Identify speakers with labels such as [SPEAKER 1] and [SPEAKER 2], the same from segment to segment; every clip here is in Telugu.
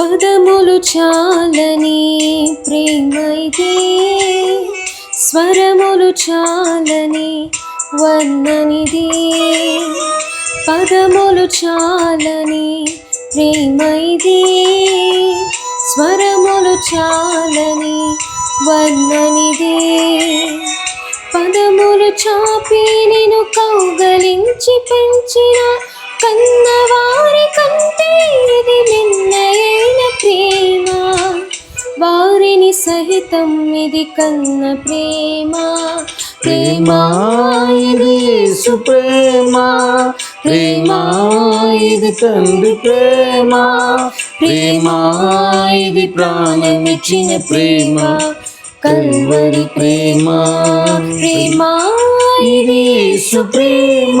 [SPEAKER 1] పదములు చాలని ప్రేమైతే స్వరములు చాలని వర్ణనిది పదములు చాలని ప్రేమైది స్వరములు చాలని వర్ణనిది పదములు చాపి నేను కౌగలించి పెంచిన కన్నవారి కంటే ఇది నిన్నయైన ప్రేమ వారిని సహితం ఇది కన్న ప్రేమ
[SPEAKER 2] ప్రేమ ఇది యేసు ప్రేమ ప్రేమ ఇది తండ్రి ప్రేమ ప్రేమ ఇది ప్రాణమిచ్చిన ప్రేమ కల్వరి ప్రేమ
[SPEAKER 1] ప్రేమ
[SPEAKER 2] ఇది యేసు ప్రేమ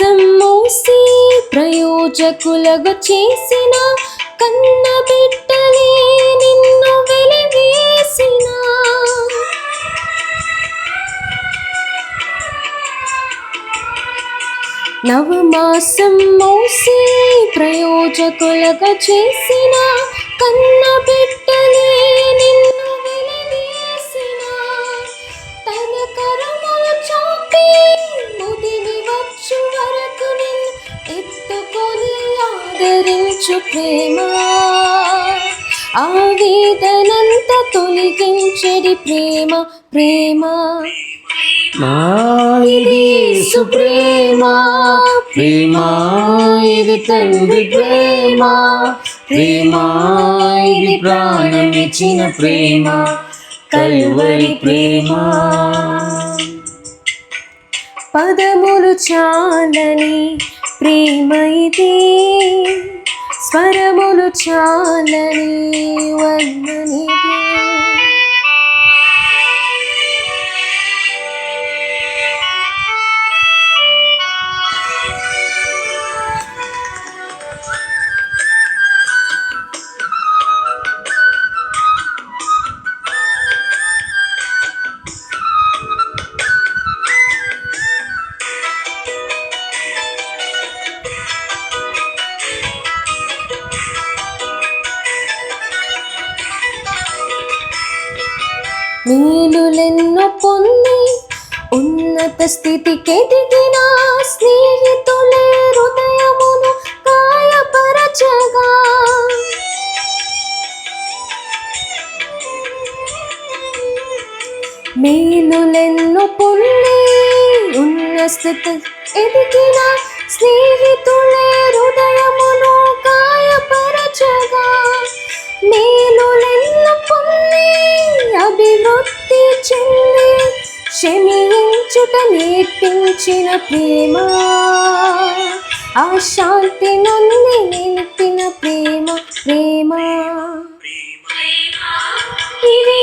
[SPEAKER 1] నవమాసం మూసి ప్రయోజకులగు చేసిన కన్న బిడ్డలే నిన్ను వెలివేసిన. నవమాసం మోసి ప్రయోజకులగా చేసిన కన్న బిడ్డ ఆదరించు ప్రేమ ఆ వేదనంత తొలగించడి ప్రేమ ప్రేమ.
[SPEAKER 2] ఇది యేసు ప్రేమ ఇది తండ్రి ప్రేమ? ప్రేమ ఇది ప్రాణమిచ్చిన ప్రేమ? కల్వరి ప్రేమ?
[SPEAKER 1] పదములు చాలని ప్రేమ ఇది. స్వరములు చాలని వర్ణనిది మేలులెన్నో మేలులెన్ను పొంది ఉన్న స్థితి ఎదిగిన స్నేహితులే హృదయమును గాయపరచగా. మేలులెన్ను పొంది అభివృద్ధి చెంది క్షమించుట నేర్పించిన ప్రేమ. ఆ శాంతి నుండి నిలిపిన ప్రేమ ప్రేమ.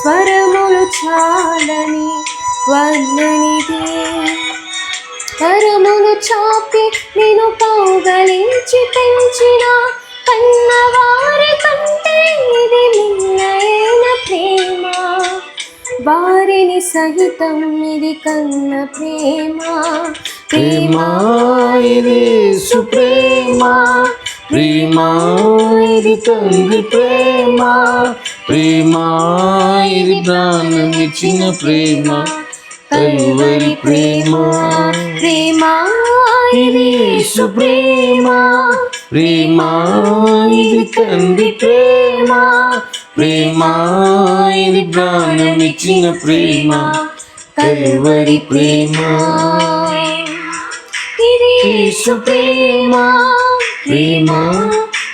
[SPEAKER 1] స్వరములు చాలని వర్ణనిది స్వరములు చాపి నేను కౌగలించి పెంచిన కన్నవారి కంటే ఇది నిన్నైన ప్రేమ. వారిని సహితం ఇది కన్న ప్రేమ.
[SPEAKER 2] ప్రేమ ఇది సుప్రేమ. ప్రేమ ఇది తండ్రి ప్రేమ. ప్రేమ ఇది ప్రాణం ఇచ్చిన ప్రేమ. కలువరి ప్రేమ
[SPEAKER 1] ప్రేమ
[SPEAKER 2] ఇది సుప్రేమ ప్రేమ. ఇది తండ్రి ప్రేమ. ప్రేమ ఇది ప్రాణం ఇచ్చిన ప్రేమ. కలువరి ప్రేమ
[SPEAKER 1] ఇది
[SPEAKER 2] యేసు ప్రేమ. ప్రేమ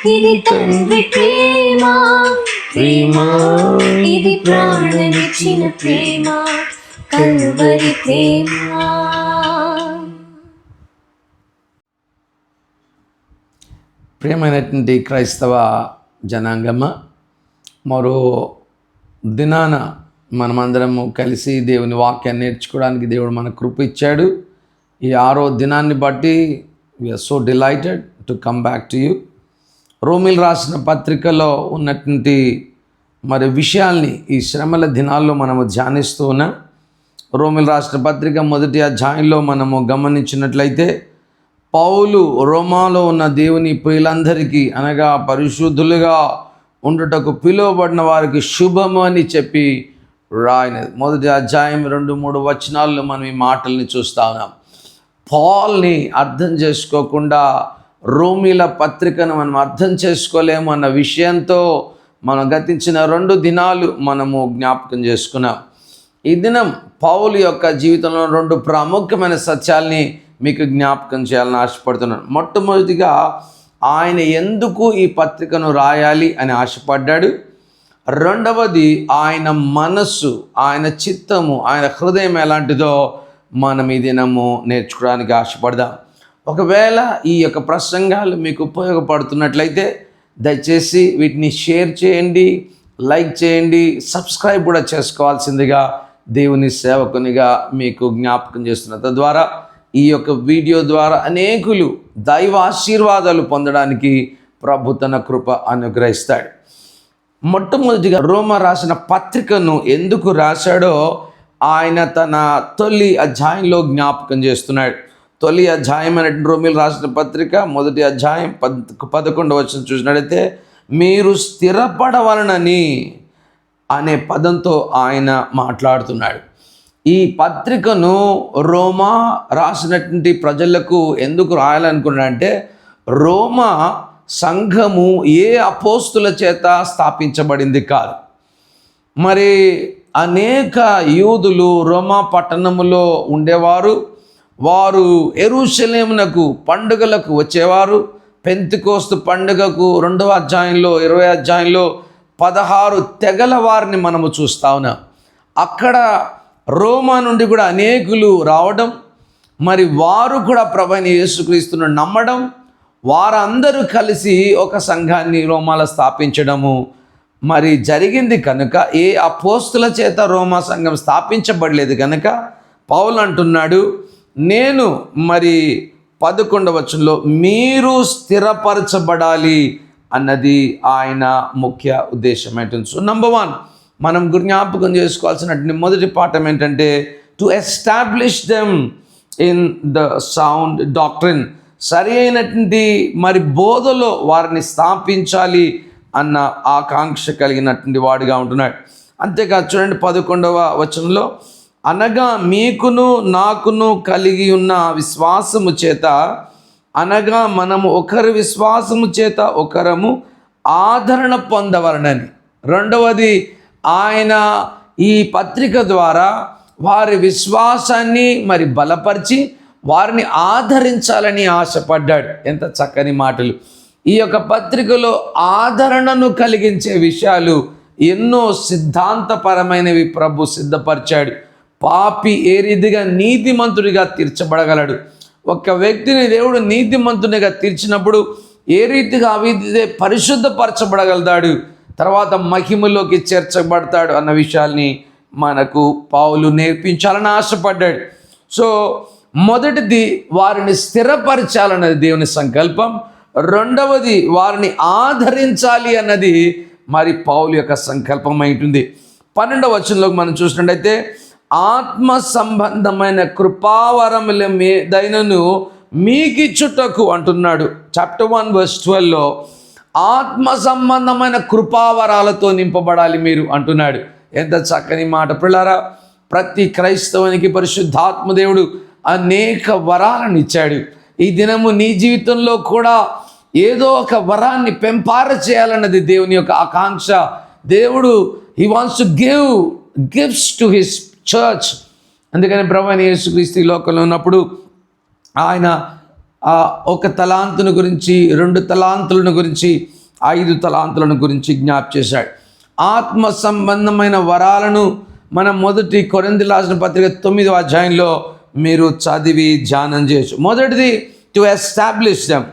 [SPEAKER 1] ఇది తండ్రి ప్రేమ.
[SPEAKER 2] ప్రేమ.
[SPEAKER 1] ఇది ప్రాణమిచ్చిన ప్రేమ. కలువరి ప్రేమ.
[SPEAKER 3] ప్రియమైనటువంటి క్రైస్తవ జనాంగమ మరో దినాన మనమందరము కలిసి దేవుని వాక్యాన్ని నేర్చుకోవడానికి దేవుడు మనకు కృప ఇచ్చాడు. ఈ ఆరో దినాన్ని బట్టి we are so delighted to come back to you రోమిల్ రాసిన పత్రికలో ఉన్నటువంటి మరి విషయాల్ని ఈ శ్రమల దినాల్లో మనము ధ్యానిస్తూ ఉన్నాం. రోమిల్ రాసిన పత్రిక మొదటి అధ్యాయంలో మనము గమనించినట్లయితే పౌలు రోమాలో ఉన్న దేవుని ప్రియులందరికీ అనగా పరిశుద్ధులుగా ఉండుటకు పిలువబడిన వారికి శుభము అని చెప్పి రాయనది. మొదటి అధ్యాయం రెండు మూడు వచనాల్లో మనం ఈ మాటల్ని చూస్తా ఉన్నాం. పాల్ని అర్థం చేసుకోకుండా రోమిల పత్రికను మనం అర్థం చేసుకోలేము అన్న విషయంతో మనం గతించిన రెండు దినాలు మనము జ్ఞాపకం చేసుకున్నాం. ఈ దినం పౌలు యొక్క జీవితంలో రెండు ప్రాముఖ్యమైన సత్యాల్ని మీకు జ్ఞాపకం చేయాలని ఆశపడుతున్నాను. మొట్టమొదటిగా ఆయన ఎందుకు ఈ పత్రికను రాయాలి అని ఆశపడ్డాడు? రెండవది ఆయన మనస్సు ఆయన చిత్తము ఆయన హృదయం ఎలాంటిదో మనం ఈ దినము నేర్చుకోవడానికి ఆశపడదాం. ఒకవేళ ఈ యొక్క ప్రసంగాలు మీకు ఉపయోగపడుతున్నట్లయితే దయచేసి వీటిని షేర్ చేయండి లైక్ చేయండి సబ్స్క్రైబ్ కూడా చేసుకోవాల్సిందిగా దేవుని సేవకునిగా మీకు జ్ఞాపకం చేస్తున్న. తద్వారా ఈ యొక్క వీడియో ద్వారా అనేకులు దైవ ఆశీర్వాదాలు పొందడానికి ప్రభు తన కృప అనుగ్రహిస్తాడు. మొట్టమొదటిగా రోమ రాసిన పత్రికను ఎందుకు రాశాడో ఆయన తన తొలి అధ్యాయంలో జ్ఞాపకం చేస్తున్నాడు. తొలి అధ్యాయం అనేటువంటి రోమిలు రాసిన పత్రిక మొదటి అధ్యాయం పద్ పదకొండు వచ్చిన చూసినట్లయితే మీరు స్థిరపడవలనని అనే పదంతో ఆయన మాట్లాడుతున్నాడు. ఈ పత్రికను రోమా రాసినటువంటి ప్రజలకు ఎందుకు రాయాలనుకున్నాడంటే రోమా సంఘము ఏ అపోస్తుల చేత స్థాపించబడింది కాదు. మరి అనేక యూదులు రోమా పట్టణములో ఉండేవారు వారు ఎరుషలేమునకు పండుగలకు వచ్చేవారు. పెంతికోస్తు పండుగకు రెండవ అధ్యాయంలో ఇరవై అధ్యాయంలో పదహారు తెగల వారిని మనము చూస్తా ఉన్నాం. అక్కడ రోమా నుండి కూడా అనేకులు రావడం మరి వారు కూడా ప్రభైన యేసుక్రీస్తును నమ్మడం వారందరూ కలిసి ఒక సంఘాన్ని రోమాలో స్థాపించడము మరి జరిగింది కనుక ఏ అపోస్తుల చేత రోమా సంఘం స్థాపించబడలేదు కనుక పౌలు అంటున్నాడు నేను మరి పదకొండవచనంలో మీరు స్థిరపరచబడాలి అన్నది ఆయన ముఖ్య ఉద్దేశం ఏంటంటే సో నంబర్ వన్ మనం జ్ఞాపకం చేసుకోవాల్సినటువంటి మొదటి పాఠం ఏంటంటే to establish them in the sound doctrine సరి అయినటువంటి మరి బోధలో వారిని స్థాపించాలి అన్న ఆకాంక్ష కలిగినటువంటి వాడిగా ఉంటున్నాడు. అంతేకాదు చూడండి పదకొండవ వచనంలో అనగా మీకును నాకును కలిగి ఉన్న విశ్వాసము చేత అనగా మనము ఒకరి విశ్వాసము చేత ఒకరము ఆదరణ పొందవలనని. రెండవది ఆయన ఈ పత్రిక ద్వారా వారి విశ్వాసాన్ని మరి బలపరిచి వారిని ఆదరించాలని ఆశపడ్డాడు. ఎంత చక్కని మాటలు. ఈ యొక్క పత్రికలో ఆదరణను కలిగించే విషయాలు ఎన్నో సిద్ధాంతపరమైనవి ప్రభు సిద్ధపరిచాడు. పాపి ఏ రీతిగా నీతిమంతుడిగా తీర్చబడగలడు? ఒక వ్యక్తిని దేవుడు నీతిమంతునిగా తీర్చినప్పుడు ఏ రీతిగా అవిధి పరిశుద్ధపరచబడగలుగుతాడు? తర్వాత మహిమలోకి చేర్చబడతాడు అన్న విషయాల్ని మనకు పావులు నేర్పించాలని ఆశపడ్డాడు. సో మొదటిది వారిని స్థిరపరచాలన్నది దేవుని సంకల్పం. రెండవది వారిని ఆదరించాలి అన్నది మరి పావులు యొక్క సంకల్పం ఉంటుంది. పన్నెండవ వచనంలోకి మనం చూసినట్టయితే ఆత్మ సంబంధమైన కృపావరముల మీదైనను మీకిచ్చుటకు అంటున్నాడు. చాప్టర్ వన్ వర్స్ ట్వెల్వ్లో ఆత్మ సంబంధమైన కృపావరాలతో నింపబడాలి మీరు అంటున్నాడు. ఎంత చక్కని మాట. పిల్లరా ప్రతి క్రైస్తవునికి పరిశుద్ధాత్మదేవుడు అనేక వరాలను ఇచ్చాడు. ఈ దినము నీ జీవితంలో కూడా ఏదో ఒక వరాన్ని పెంపార చేయాలన్నది దేవుని యొక్క ఆకాంక్ష. దేవుడు he wants to give gifts to his church అందుకని ప్రభు అయిన యేసుక్రీస్తు లోకంలో ఉన్నప్పుడు ఆయన ఒక తలాంతుని గురించి రెండు తలాంతులను గురించి ఐదు తలాంతులను గురించి జ్ఞాప్ చేశాడు. ఆత్మ సంబంధమైన వరాలను మన మొదటి కొరంది రాసిన పత్రిక తొమ్మిదవ అధ్యాయంలో మీరు చదివి ధ్యానం చేయొచ్చు. మొదటిది టు ఎస్టాబ్లిష్ దెమ్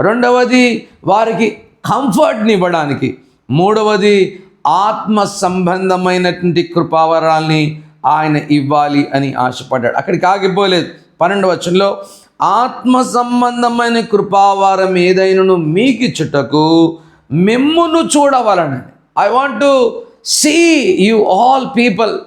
[SPEAKER 3] రెండవది వారికి కంఫర్ట్ని ఇవ్వడానికి. మూడవది ఆత్మ సంబంధమైనటువంటి కృపావరాల్ని ఆయన ఇవ్వాలి అని ఆశపడ్డాడు. అక్కడికి ఆగిపోలేదు. పన్నెండు వచనంలో ఆత్మ సంబంధమైన కృపావారం ఏదైనాను మీకు ఇచ్చుటకు మిమ్మును చూడవలనని. I want to see you all people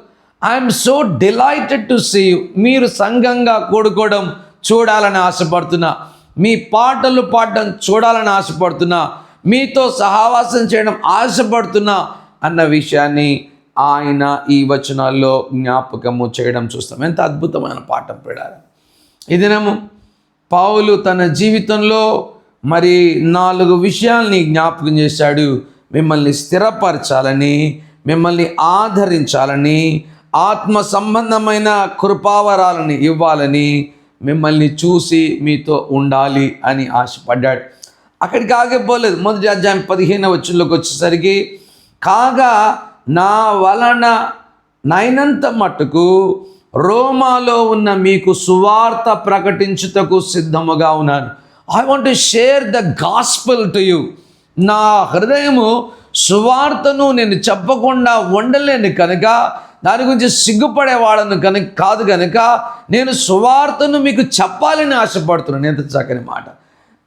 [SPEAKER 3] I'm so delighted to see you మీరు సంఘంగా కూడుకోవడం చూడాలని ఆశపడుతున్నా. మీ పాటలు పాడడం చూడాలని ఆశపడుతున్నా. మీతో సహవాసం చేయడం ఆశపడుతున్నా అన్న విషయాన్ని ఆయన ఈ వచనాల్లో జ్ఞాపకము చేయడం చూస్తాం. ఎంత అద్భుతమైన పాఠం పెడారు ఈ దినము పావులు తన జీవితంలో మరి నాలుగు విషయాల్ని జ్ఞాపకం చేశాడు. మిమ్మల్ని స్థిరపరచాలని మిమ్మల్ని ఆదరించాలని ఆత్మ సంబంధమైన కృపావరాలని ఇవ్వాలని మిమ్మల్ని చూసి మీతో ఉండాలి అని ఆశపడ్డాడు. అక్కడికి ఆగిపోలేదు. మొదటి అధ్యాయం పదిహేను వచ్చుల్లోకి వచ్చేసరికి కాగా నా వలన నైనంత మట్టుకు రోమాలో ఉన్న మీకు సువార్త ప్రకటించుటకు సిద్ధముగా ఉన్నాను. I want to share the gospel to you నా హృదయము సువార్తను నేను చెప్పకుండా ఉండలేను కనుక దాని గురించి సిగ్గుపడేవాడను కనుక కాదు కనుక నేను సువార్తను మీకు చెప్పాలని ఆశపడుతున్నాను. ఎంత చక్కని మాట.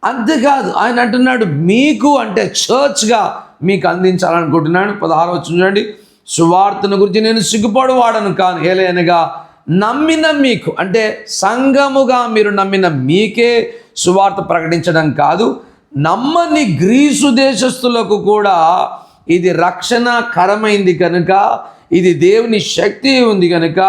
[SPEAKER 3] అంతేకాదు ఆయన అంటున్నాడు మీకు అంటే చర్చ్గా మీకు అందించాలనుకుంటున్నాను పదహారు చూడండి. సువార్తను గురించి నేను సిగ్గుపడు వాడను కాను. ఏలైనగా నమ్మిన మీకు అంటే సంఘముగా మీరు నమ్మిన మీకే సువార్త ప్రకటించడం కాదు. నమ్మని గ్రీసు దేశస్థులకు కూడా ఇది రక్షణకరమైంది కనుక ఇది దేవుని శక్తి ఉంది కనుక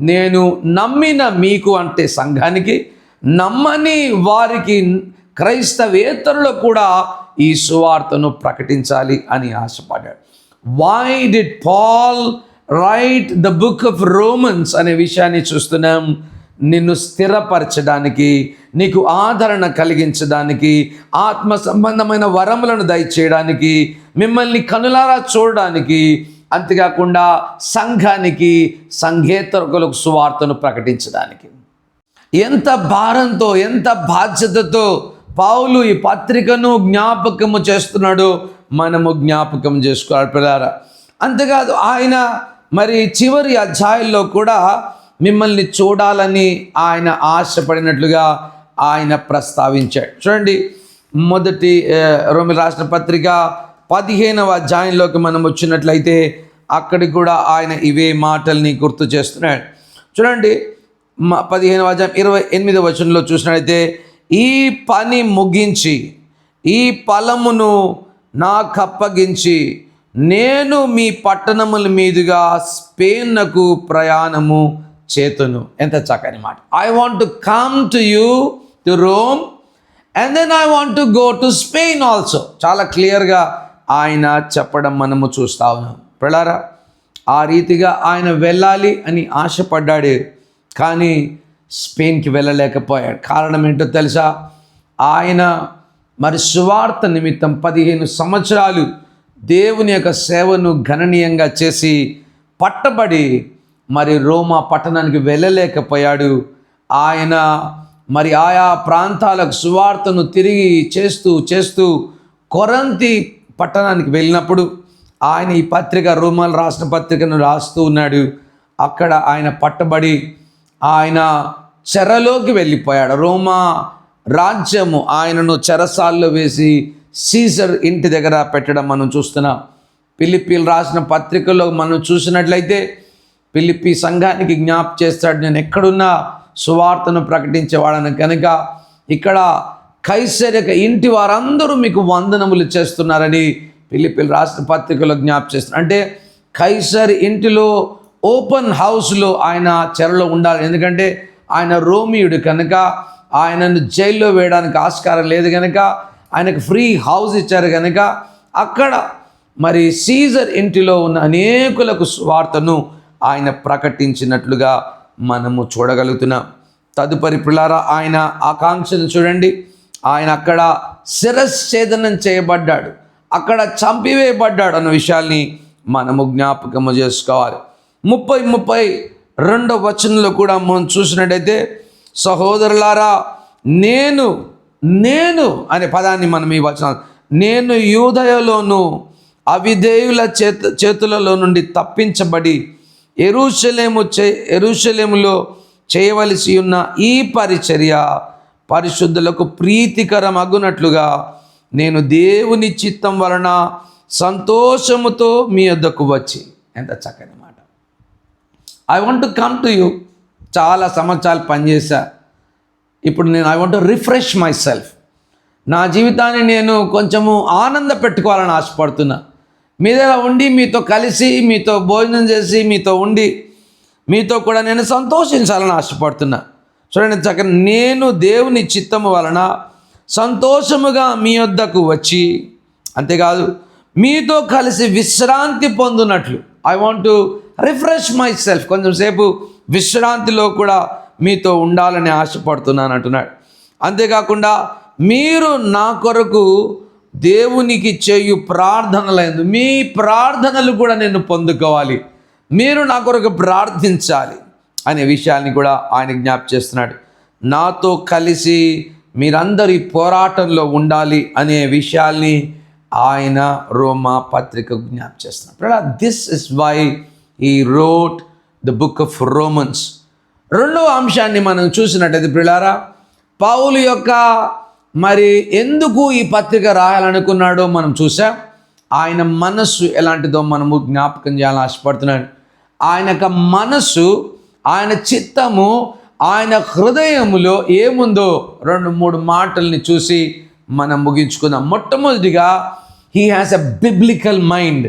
[SPEAKER 3] నేను నమ్మిన మీకు అంటే సంఘానికి నమ్మని వారికి క్రైస్తవేతరులకు కూడా ఈ సువార్తను ప్రకటించాలి అని ఆశపడ్డాడు. Why did Paul write the book of Romans అనే విషయాన్ని చూస్తున్నాం? నిన్ను స్థిరపరచడానికి నీకు ఆదరణ కలిగించడానికి ఆత్మ సంబంధమైన వరములను దయచేయడానికి మిమ్మల్ని కనులారా చూడడానికి అంతేకాకుండా సంఘానికి సంఘేతరులకు సువార్తను ప్రకటించడానికి. ఎంత భారంతో ఎంత బాధ్యతతో పౌలు ఈ పత్రికను జ్ఞాపకము చేస్తున్నాడు. మనము జ్ఞాపకం చేసుకోవాలి పిల్లారా అంతేకాదు ఆయన మరి చివరి అధ్యాయంలో కూడా మిమ్మల్ని చూడాలని ఆయన ఆశపడినట్లుగా ఆయన ప్రస్తావించాడు. చూడండి మొదటి రోమి రాష్ట్ర పత్రిక పదిహేనవ అధ్యాయంలోకి మనం వచ్చినట్లయితే అక్కడికి కూడా ఆయన ఇవే మాటల్ని గుర్తు చేస్తున్నాడు. చూడండి పదిహేనవ అధ్యాయం ఇరవై ఎనిమిదవ వచనంలో చూసినట్లయితే ఈ పని ముగించి ఈ ఫలమును నాకప్పగించి నేను మీ పట్టణముల మీదుగా స్పెయిన్కు ప్రయాణము చేతును. ఎంత చక్కని మాట. I want to come to you to Rome and then I want to go to Spain also చాలా క్లియర్గా ఆయన చెప్పడం మనము చూస్తా ఉన్నాం. పిల్లరా ఆ రీతిగా ఆయన వెళ్ళాలి అని ఆశపడ్డాడు. కానీ స్పెయిన్కి వెళ్ళలేకపోయాడు. కారణం ఏంటో తెలుసా? ఆయన మరి సువార్త నిమిత్తం పదిహేను సంవత్సరాలు దేవుని యొక్క సేవను గణనీయంగా చేసి పట్టబడి మరి రోమా పట్టణానికి వెళ్ళలేకపోయాడు. ఆయన మరి ఆయా ప్రాంతాలకు సువార్తను తిరిగి చేస్తూ చేస్తూ కొరంతి పట్టణానికి వెళ్ళినప్పుడు ఆయన ఈ పత్రిక రోమాలు రాసిన పత్రికను రాస్తూ ఉన్నాడు. అక్కడ ఆయన పట్టబడి ఆయన చెరలోకి వెళ్ళిపోయాడు. రోమా రాజ్యము ఆయనను చెరసాల్లో వేసి సీజర్ ఇంటి దగ్గర పెట్టడం మనం చూస్తున్నాం. పిలిపిలు రాసిన పత్రికలో మనం చూసినట్లయితే పిలిపి సంఘానికి జ్ఞాప్ చేస్తాడు నేను ఎక్కడున్నా సువార్తను ప్రకటించేవాడను. కనుక ఇక్కడ కైసరిక ఇంటి వారందరూ మీకు వందనములు చేస్తున్నారని పిలిపిలు రాసిన పత్రికలో జ్ఞాప్ చేస్తున్నారు. అంటే కైసరి ఇంటిలో ఓపెన్ హౌస్లో ఆయన చెరలో ఉండాలి. ఎందుకంటే ఆయన రోమియుడు కనుక ఆయనను జైల్లో వేయడానికి ఆస్కారం లేదు కనుక ఆయనకు ఫ్రీ హౌస్ ఇచ్చారు కనుక అక్కడ మరి సీజర్ ఇంటిలో ఉన్న అనేకులకు వార్తను ఆయన ప్రకటించినట్లుగా మనము చూడగలుగుతున్నాం. తదుపరి పిల్లారా ఆయన ఆకాంక్షను చూడండి. ఆయన అక్కడ శిరశ్ఛేదనం చేయబడ్డాడు. అక్కడ చంపివేయబడ్డాడు అన్న విషయాల్ని మనము జ్ఞాపకము చేసుకోవాలి. ముప్పై ముప్పై రెండో వచనంలో కూడా మనం చూసినట్టయితే సహోదరులారా నేను నేను అనే పదాన్ని మనం ఈ వచనం నేను యూదయలోను అవిధేయుల చేత చేతులలో నుండి తప్పించబడి ఎరుషలేము చే ఎరుషలేములో చేయవలసి ఉన్న ఈ పరిచర్య పరిశుద్ధులకు ప్రీతికరం అగునట్లుగా నేను దేవుని చిత్తం వలన సంతోషముతో మీ వద్దకు వచ్చి. ఎంత చక్కని మాట. I want to come to you చాలా సంవత్సరాలు పనిచేశా. ఇప్పుడు నేను I want refresh myself నా జీవితాన్ని నేను కొంచెము ఆనంద పెట్టుకోవాలని ఆశపడుతున్నా. మీ దగ్గర ఉండి మీతో కలిసి మీతో భోజనం చేసి మీతో ఉండి మీతో కూడా నేను సంతోషించాలని ఆశపడుతున్నా. చూడండి చక్క నేను దేవుని చిత్తము వలన సంతోషముగా మీ వద్దకు వచ్చి అంతేకాదు మీతో కలిసి విశ్రాంతి పొందినట్లు. I want to refresh myself కొంచెం సేపు విశ్రాంతిలో కూడా మీతో ఉండాలని ఆశపడుతున్నాను అంటున్నాడు. అంతేకాకుండా మీరు నా కొరకు దేవునికి చేయు ప్రార్థనలందు మీ ప్రార్థనలు కూడా నేను పొందుకోవాలి. మీరు నా కొరకు ప్రార్థించాలి అనే విషయాన్ని కూడా ఆయన జ్ఞాప చేస్తున్నాడు. నాతో కలిసి మీరందరి పోరాటంలో ఉండాలి అనే విషయాల్ని ఆయన రోమా పత్రిక జ్ఞాప చేస్తున్నాడు. This is why he wrote the book of Romans రెండవ అంశాన్ని మనం చూసినట్టయితే ప్రిలారా పౌలు యొక్క మరి ఎందుకు ఈ పత్రిక రాయాలనుకున్నాడో మనం చూసాం ఆయన మనస్సు ఎలాంటిదో మనము జ్ఞాపకం చేయాలని ఆశపడుతున్నాడు ఆయన యొక్క మనస్సు ఆయన చిత్తము ఆయన హృదయములో ఏముందో రెండు మూడు మాటల్ని చూసి మనం ముగించుకుందాం. మొట్టమొదటిగా he has a biblical mind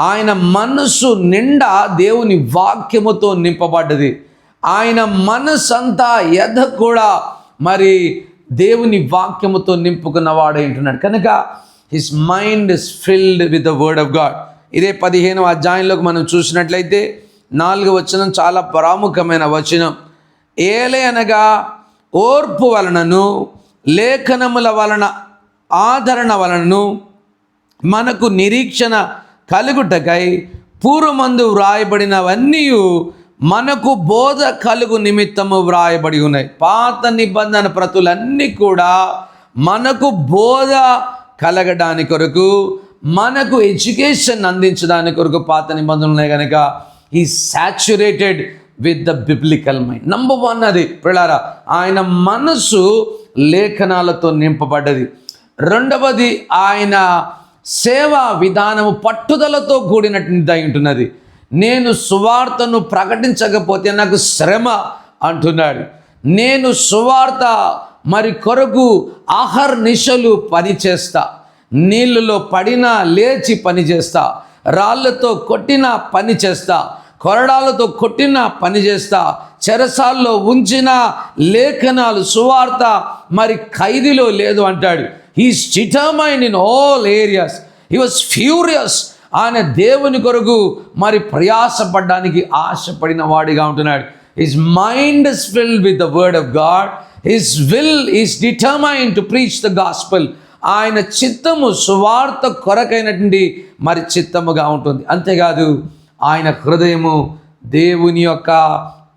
[SPEAKER 3] ఆయన మనస్సు నిండా దేవుని వాక్యముతో నింపబడ్డది. ఆయన మనసు అంతా ఎద కూడా మరి దేవుని వాక్యముతో నింపుకున్నవాడు ఏంటున్నాడు కనుక his mind is filled with the word of God. ఇదే పదిహేను అధ్యాయంలోకి మనం చూసినట్లయితే నాలుగు వచనం చాలా ప్రాముఖ్యమైన వచనం. ఏలే అనగా ఓర్పు వలనను లేఖనముల వలన ఆదరణ వలనను మనకు నిరీక్షణ కలుగుటకై పూర్వమందు వ్రాయబడినవన్నీ మనకు బోధ కలుగు నిమిత్తము వ్రాయబడి ఉన్నాయి పాత నిబంధన ప్రతులన్నీ కూడా మనకు బోధ కలగడానికి కొరకు మనకు ఎడ్యుకేషన్ అందించడానికి కొరకు పాత నిబంధనలు ఉన్నాయి కనుక ఈ saturated with the biblical mind. Number one అది. పిల్లారా ఆయన మనసు లేఖనాలతో నింపబడ్డది. రెండవది ఆయన సేవా విధానము పట్టుదలతో కూడినటువంటి అయి ఉంటున్నది. నేను సువార్తను ప్రకటించకపోతే నాకు శ్రమ అంటున్నాడు. నేను సువార్త మరి కొరకు ఆహర్ నిశలు పనిచేస్తా నీళ్ళలో పడినా లేచి పని చేస్తా. రాళ్ళతో కొట్టిన పని చేస్తా. కొరడాలతో కొట్టిన పని చేస్తా. చెరసాల్లో ఉంచిన లేఖనాలు సువార్త మరి ఖైదీలో లేదు అంటాడు. He's determined in all areas he was furious ఆయన దేవుని కొరకు మరి ప్రయాసపడడానికి ఆశపడిన వాడిగా ఉంటున్నాడు. His mind is filled with the word of God his will is determined to preach the gospel ఆయన చిత్తము సువార్త కొరకైనటువంటి మరి చిత్తముగా ఉంటుంది. అంతేకాదు ఆయన హృదయము దేవుని యొక్క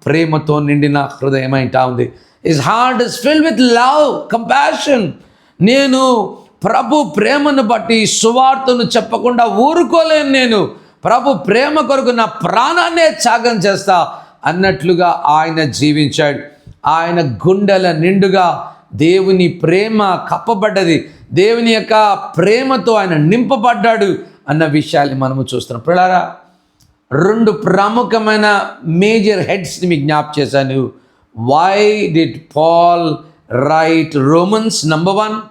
[SPEAKER 3] ప్రేమతో నిండిన హృదయం అంటా ఉంది. His heart is fill with love compassion నేను ప్రభు ప్రేమను బట్టి సువార్తను చెప్పకుండా ఊరుకోలేను నేను. ప్రభు ప్రేమ కొరకు నా ప్రాణాన్నే త్యాగం చేస్తా అన్నట్లుగా ఆయన జీవించాడు. ఆయన గుండెల నిండుగా దేవుని ప్రేమ కప్పబడ్డది. దేవుని యొక్క ప్రేమతో ఆయన నింపబడ్డాడు అన్న విషయాన్ని మనము చూస్తున్నాం. పిల్లారా రెండు ప్రముఖమైన మేజర్ హెడ్స్ని మీకు జ్ఞాప్ చేశాను. Why did Paul write Romans number one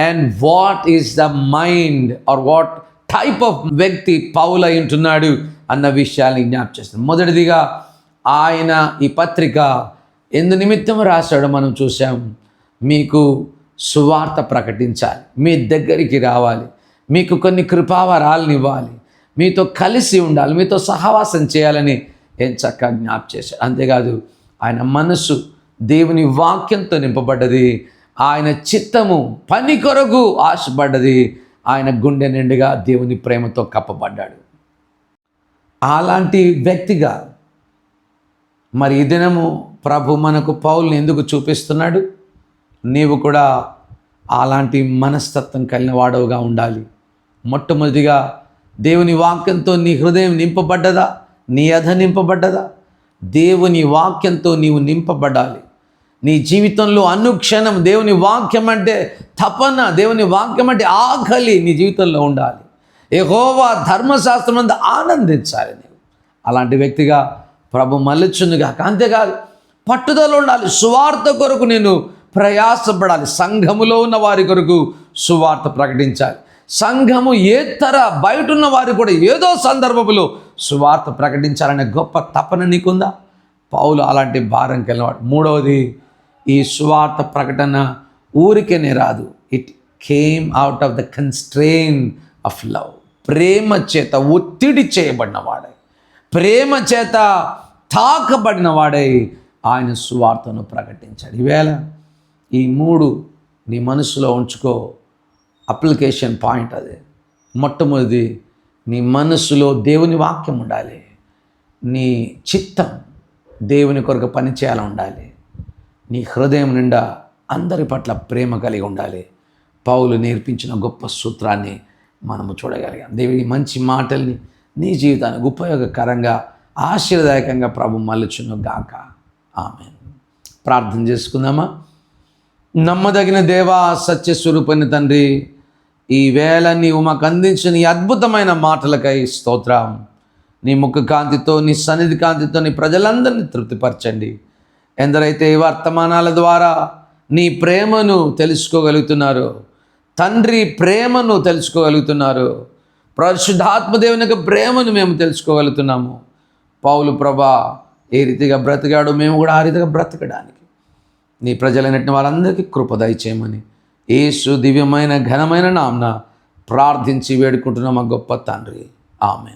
[SPEAKER 3] and what is the mind or what type of వ్యక్తి పౌలు అయి ఉంటున్నాడు అన్న విషయాన్ని జ్ఞాప్ చేస్తాను. మొదటిదిగా ఆయన ఈ పత్రిక ఎందు నిమిత్తం రాశాడో మనం చూసాం మీకు సువార్త ప్రకటించాలి. మీ దగ్గరికి రావాలి. మీకు కొన్ని కృపావరాలను ఇవ్వాలి. మీతో కలిసి ఉండాలి. మీతో సహవాసం చేయాలని ఏం చక్కగా జ్ఞాప్ చేశాడు. అంతేకాదు ఆయన మనసు దేవుని వాక్యంతో నింపబడ్డది. ఆయన చిత్తము పని కొరకు ఆశపడ్డది. ఆయన గుండె నిండుగా దేవుని ప్రేమతో కప్పబడ్డాడు. అలాంటి వ్యక్తిగా మరి ఈ దినము ప్రభు మనకు పౌల్ని ఎందుకు చూపిస్తున్నాడు? నీవు కూడా అలాంటి మనస్తత్వం కలిగిన వాడవుగా ఉండాలి. మొట్టమొదటిగా దేవుని వాక్యంతో నీ హృదయం నింపబడ్డదా? నీ అధ నింపబడ్డదా? దేవుని వాక్యంతో నీవు నింపబడాలి. నీ జీవితంలో అనుక్షణం దేవుని వాక్యం అంటే తపన దేవుని వాక్యం అంటే ఆకలి నీ జీవితంలో ఉండాలి. ఏహోవా ధర్మశాస్త్రం అంతా ఆనందించాలి నీవు. అలాంటి వ్యక్తిగా ప్రభు మళ్ళొచ్చునుగా అంతేకాదు పట్టుదల ఉండాలి సువార్త కొరకు నేను ప్రయాసపడాలి. సంఘములో ఉన్న వారి కొరకు సువార్త ప్రకటించాలి. సంఘము ఏతర బయట ఉన్న వారు కూడా ఏదో సందర్భంలో సువార్త ప్రకటించాలనే గొప్ప తపన నీకుందా? పౌలు అలాంటి భారం కలిగినవాడు. మూడవది ఈ స్వార్థ ప్రకటన ఊరికేనే రాదు. It came out of the constrain of love ప్రేమ చేత ఒత్తిడి చేయబడినవాడై. ప్రేమ చేత తాకబడినవాడై ఆయన సువార్తను ప్రకటించాడు. ఈవేళ ఈ మూడు నీ మనసులో ఉంచుకో. అప్లికేషన్ పాయింట్ అదే. మొట్టమొదటి నీ మనసులో దేవుని వాక్యం ఉండాలి. నీ చిత్తం దేవుని కొరకు పనిచేయాలి ఉండాలి. నీ హృదయం నిండా అందరి పట్ల ప్రేమ కలిగి ఉండాలి. పౌలు నేర్పించిన గొప్ప సూత్రాన్ని మనము చూడగలిగాం. దేవుడి మంచి మాటల్ని నీ జీవితానికి ఉపయోగకరంగా ఆశీర్దాయకంగా ప్రభు మలుచును గాక. ఆమె ప్రార్థన చేసుకుందామా? నమ్మదగిన దేవా సత్యస్వరూపని తండ్రి ఈ వేళ నీవు మాకు అందించిన ఈ అద్భుతమైన మాటలకై స్తోత్రం. నీ ముఖ కాంతితో నీ సన్నిధి కాంతితో నీ ప్రజలందరినీ తృప్తిపరచండి. ఎందరైతే ఈ వర్తమానాల ద్వారా నీ ప్రేమను తెలుసుకోగలుగుతున్నారు తండ్రి ప్రేమను తెలుసుకోగలుగుతున్నారు పరిశుద్ధాత్మదేవుని యొక్క ప్రేమను మేము తెలుసుకోగలుగుతున్నాము. పౌలు ప్రభా ఏ రీతిగా బ్రతికాడు మేము కూడా ఆ రీతిగా బ్రతకడానికి నీ ప్రజలైనటువంటి వారందరికీ కృప దయచేయమని ఏసు దివ్యమైన ఘనమైన నామ్న ప్రార్థించి వేడుకుంటున్నాం మా గొప్ప తండ్రి. ఆమె